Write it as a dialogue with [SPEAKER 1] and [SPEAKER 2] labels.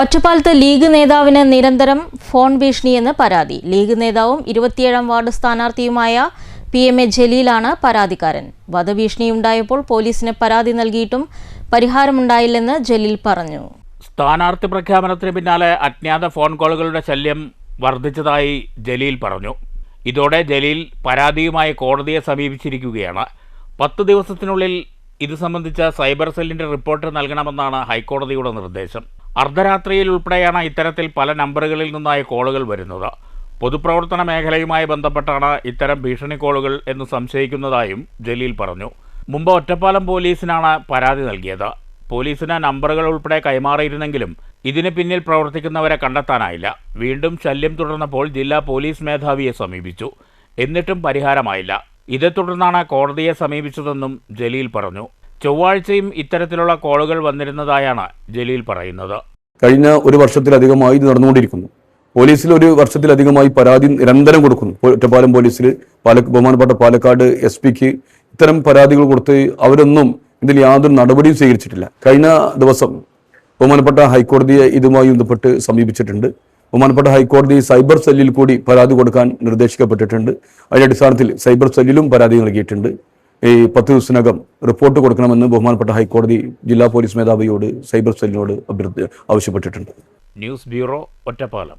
[SPEAKER 1] ഒറ്റപ്പാലത്ത് ലീഗ് നേതാവിന് നിരന്തരം ഫോൺ ഭീഷണിയെന്ന് പരാതി. ലീഗ് നേതാവും ഇരുപത്തിയേഴാം വാർഡ് സ്ഥാനാർത്ഥിയുമായ പി എം എ ജലീലാണ് പരാതിക്കാരൻ. വധഭീഷണിയുണ്ടായപ്പോൾ പോലീസിന് പരാതി നൽകിയിട്ടും പരിഹാരമുണ്ടായില്ലെന്ന് ജലീൽ പറഞ്ഞു.
[SPEAKER 2] സ്ഥാനാർത്ഥി പ്രഖ്യാപനത്തിന് പിന്നാലെ അജ്ഞാത ഫോൺ കോളുകളുടെ ശല്യം വർദ്ധിച്ചതായി ജലീൽ പറഞ്ഞു. ഇതോടെ ജലീൽ പരാതിയുമായി കോടതിയെ സമീപിച്ചിരിക്കുകയാണ്. പത്ത് ദിവസത്തിനുള്ളിൽ ഇത് സംബന്ധിച്ച സൈബർ സെല്ലിന്റെ റിപ്പോർട്ട് നൽകണമെന്നാണ് ഹൈക്കോടതിയുടെ നിർദ്ദേശം. അർദ്ധരാത്രിയിൽ ഉൾപ്പെടെയാണ് ഇത്തരത്തിൽ പല നമ്പറുകളിൽ നിന്നായി കോളുകൾ വരുന്നത്. പൊതുപ്രവർത്തന മേഖലയുമായി ബന്ധപ്പെട്ടാണ് ഇത്തരം ഭീഷണി കോളുകൾ എന്ന് സംശയിക്കുന്നതായും ജലീൽ പറഞ്ഞു. മുമ്പ് ഒറ്റപ്പാലം പോലീസിനാണ് പരാതി നൽകിയത്. പോലീസിന് നമ്പറുകൾ ഉൾപ്പെടെ കൈമാറിയിരുന്നെങ്കിലും ഇതിന് പിന്നിൽ പ്രവർത്തിക്കുന്നവരെ കണ്ടെത്താനായില്ല. വീണ്ടും ശല്യം തുടർന്നപ്പോൾ ജില്ലാ പോലീസ് മേധാവിയെ സമീപിച്ചു. എന്നിട്ടും പരിഹാരമായില്ല. ഇതേ തുടർന്നാണ് കോടതിയെ സമീപിച്ചതെന്നും ജലീൽ പറഞ്ഞു. ചൊവ്വാഴ്ചയും ഇത്തരത്തിലുള്ള കോളുകൾ വന്നിരുന്നതായാണ് ജലീൽ പറയുന്നത്.
[SPEAKER 3] കഴിഞ്ഞ ഒരു വർഷത്തിലധികമായി ഇത് നടന്നുകൊണ്ടിരിക്കുന്നു. പോലീസിൽ ഒരു വർഷത്തിലധികമായി പരാതി നിരന്തരം കൊടുക്കുന്നു. ഒറ്റപ്പാലം പോലീസിൽ പാല ബഹുമാനപ്പെട്ട പാലക്കാട് എസ് പിക്ക് ഇത്തരം പരാതികൾ കൊടുത്ത് അവരൊന്നും ഇതിൽ യാതൊരു നടപടിയും സ്വീകരിച്ചിട്ടില്ല. കഴിഞ്ഞ ദിവസം ബഹുമാനപ്പെട്ട ഹൈക്കോടതിയെ ഇതുമായി ബന്ധപ്പെട്ട് സമീപിച്ചിട്ടുണ്ട്. ബഹുമാനപ്പെട്ട ഹൈക്കോടതി സൈബർ സെല്ലിൽ കൂടി പരാതി കൊടുക്കാൻ നിർദ്ദേശിക്കപ്പെട്ടിട്ടുണ്ട്. അതിന്റെ അടിസ്ഥാനത്തിൽ സൈബർ സെല്ലിലും പരാതി നൽകിയിട്ടുണ്ട്. ഈ പത്ത് ദിവസത്തിനകം റിപ്പോർട്ട് കൊടുക്കണമെന്ന് ബഹുമാനപ്പെട്ട ഹൈക്കോടതി ജില്ലാ പോലീസ് മേധാവിയോട് സൈബർ സെല്ലിനോട് അഭ്യർത്ഥി ആവശ്യപ്പെട്ടിട്ടുണ്ട്.
[SPEAKER 2] News bureau Ottapalam.